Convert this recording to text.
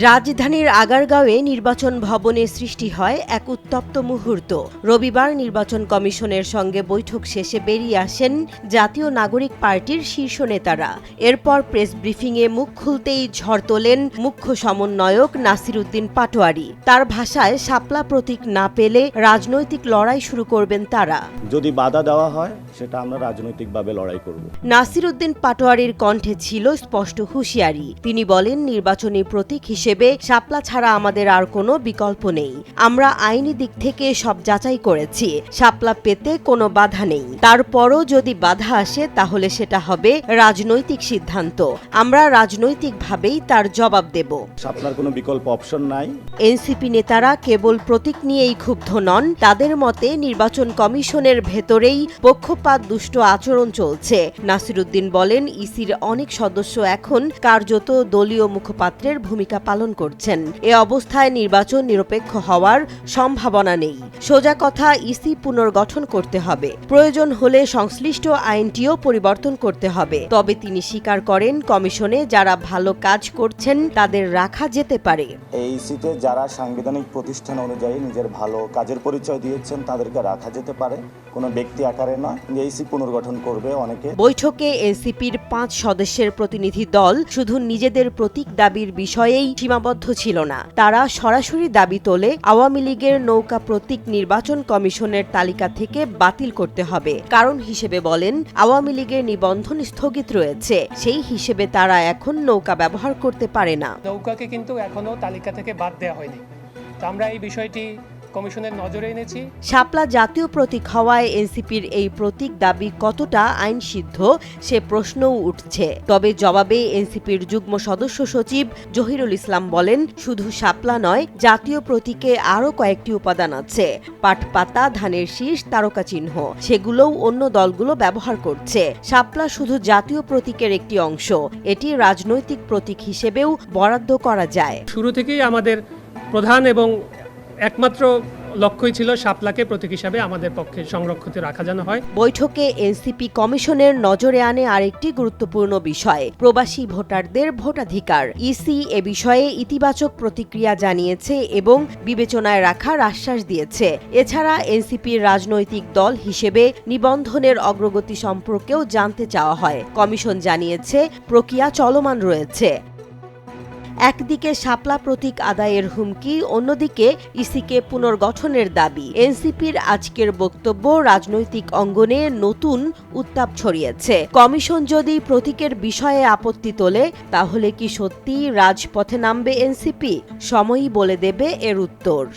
রাজধানীর আগারগাঁওয়ে নির্বাচন ভবনে সৃষ্টি হয় এক উত্তপ্ত মুহূর্ত। রবিবার নির্বাচন কমিশনের সঙ্গে বৈঠক শেষে বেরিয়ে আসেন জাতীয় নাগরিক পার্টির শীর্ষ নেতারা। এরপর প্রেস ব্রিফিংয়ে মুখ খুলতেই ঝড় তোলেন মুখ্য সমন্বয়ক নাসিরুদ্দিন পাটোয়ারি। তার ভাষায় শাপলা প্রতীক না পেলে রাজনৈতিক লড়াই শুরু করবেন তারা। যদি বাধা দেওয়া হয় সেটা আমরা রাজনৈতিকভাবে লড়াই করব। নাসিরুদ্দিন পাটোয়ারির কণ্ঠে ছিল স্পষ্ট হুঁশিয়ারি। তিনি বলেন নির্বাচনী প্রতীক হিসেবে শাপলা ছাড়া আমাদের আর কোনো বিকল্প নেই। আমরা আইনি দিক থেকে সব যাচাই করেছি। শাপলা পেতে কোনো বাধা নেই। তারপরও যদি বাধা আসে তাহলে সেটা হবে রাজনৈতিক সিদ্ধান্ত। আমরা রাজনৈতিকভাবেই তার জবাব দেব। আপনার কোনো বিকল্প অপশন নাই। এনসিপি নেতারা কেবল প্রতীক নিয়েই ক্ষুব্ধ নন। তাদের মতে নির্বাচন কমিশনের ভেতরেই পক্ষপাত দুষ্ট আচরণ চলছে। নাসিরুদ্দিন বলেন ইসির অনেক সদস্য এখন কার্যত দলীয় মুখপাত্রের ভূমিকা পালন করছেন। এ অবস্থায় নির্বাচন নিরপেক্ষ হওয়ার সম্ভাবনা নেই। সোজা কথা ইসি পুনর্গঠন করতে হবে। প্রয়োজন হলে সংশ্লিষ্ট আইনটিও পরিবর্তন করতে হবে। তবে তিনি স্বীকার করেন কমিশনে যারা ভালো কাজ করছেন তাদের রাখা যেতে পারে। এই সিটে যারা সাংবিধানিক প্রতিষ্ঠান অনুযায়ী নিজের ভালো কাজের পরিচয় দিয়েছেন তাদেরকে রাখা যেতে পারে। কোনো ব্যক্তি আকারে নয়। এইসি পুনর্গঠন করবে অনেকে। বৈঠকে এনসিপির পাঁচ সদস্যের প্রতিনিধি দল শুধু নিজেদের প্রতীক দাবির বিষয়েই সীমাবদ্ধ ছিল না। তারা সরাসরি দাবি তোলে, আওয়ামী লীগের নৌকা প্রতীক নির্বাচন কমিশনের তালিকা থেকে বাতিল করতে হবে। কারণ হিসেবে বলেন, আওয়ামী লীগের নিবন্ধন স্থগিত রয়েছে। সেই হিসেবে তারা এখন নৌকা ব্যবহার করতে পারে না। নৌকাকে কিন্তু এখনও তালিকা থেকে বাদ দেওয়া হয়নি। আমরা এই বিষয়টি কমিশনের নজরে এনেছি। শাপলা জাতীয় প্রতীক হওয়ায় এনসিপির এই প্রতীক দাবি কতটা আইন সিদ্ধ সে প্রশ্নও উঠছে। তবে জবাবে এনসিপির যুগ্ম সদস্য সচিব জহিরুল ইসলাম বলেন শুধু শাপলা নয় জাতীয় প্রতীকে আরও কয়েকটি উপাদান আছে। পাটপাতা ধানের শীষ তারকা চিহ্ন সেগুলোও অন্য দলগুলো ব্যবহার করছে। শাপলা শুধু জাতীয় প্রতীকের একটি অংশ এটি রাজনৈতিক প্রতীক হিসেবেও বরাদ্দ করা যায়। শুরু থেকেই আমাদের প্রধান এবং একমাত্র লক্ষ্যই ছিল শাপলাকে প্রতীক হিসাবে আমাদের পক্ষে সংরক্ষিত রাখা যেন হয়। বৈঠকে এনসিপি কমিশনের নজরে আনে আরেকটি গুরুত্বপূর্ণ বিষয়, প্রবাসী ভোটারদের ভোটাধিকার। ইসি এ বিষয়ে ইতিবাচক প্রতিক্রিয়া জানিয়েছে এবং বিবেচনায় রাখার আশ্বাস দিয়েছে। এছাড়া এনসিপির রাজনৈতিক দল হিসেবে নিবন্ধনের অগ্রগতি সম্পর্কেও জানতে চাওয়া হয়। কমিশন জানিয়েছে, প্রক্রিয়া চলমান রয়েছে। একদিকে শাপলা প্রতীক আদায়ের হুমকি, অন্যদিকে ইসিকে পুনর্গঠনের দাবি। এনসিপির আজকের বক্তব্য রাজনৈতিক অঙ্গনে নতুন উত্তাপ ছড়িয়েছে। কমিশন যদি প্রতীকের বিষয়ে আপত্তি তোলে, তাহলে কি সত্যি রাজপথে নামবে এনসিপি? সময়ই বলে দেবে এর উত্তর।